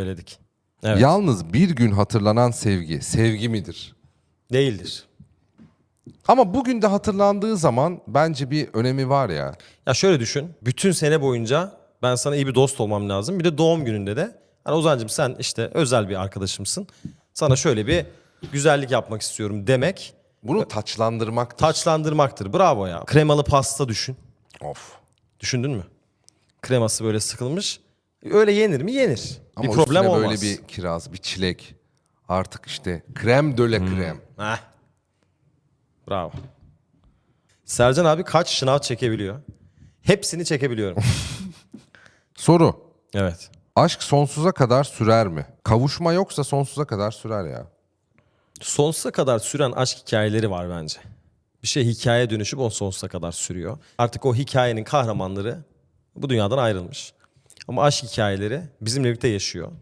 söyledik. Evet. Yalnız bir gün hatırlanan sevgi, sevgi midir? Değildir. Ama bugün de hatırlandığı zaman bence bir önemi var ya. Ya şöyle düşün. Bütün sene boyunca ben sana iyi bir dost olmam lazım. Bir de doğum gününde de. Hani Ozan'cığım sen işte özel bir arkadaşımsın. Sana şöyle bir güzellik yapmak istiyorum demek Bunu taçlandırmak. taçlandırmaktır. Bravo ya. Kremalı pasta düşün. Of. Düşündün mü? Kreması böyle sıkılmış. Öyle yenir mi? Yenir. Ama bir problem olmaz. böyle bir kiraz, bir çilek. Artık işte krem döle krem. Heh. Bravo. Sercan abi kaç şınav çekebiliyor? Hepsini çekebiliyorum. Soru. evet. Aşk sonsuza kadar sürer mi? Kavuşma yoksa sonsuza kadar sürer ya. Sonsuza kadar süren aşk hikayeleri var bence. Bir şey hikaye dönüşüp o sonsuza kadar sürüyor. Artık o hikayenin kahramanları bu dünyadan ayrılmış. Ama aşk hikayeleri bizimle birlikte yaşıyor.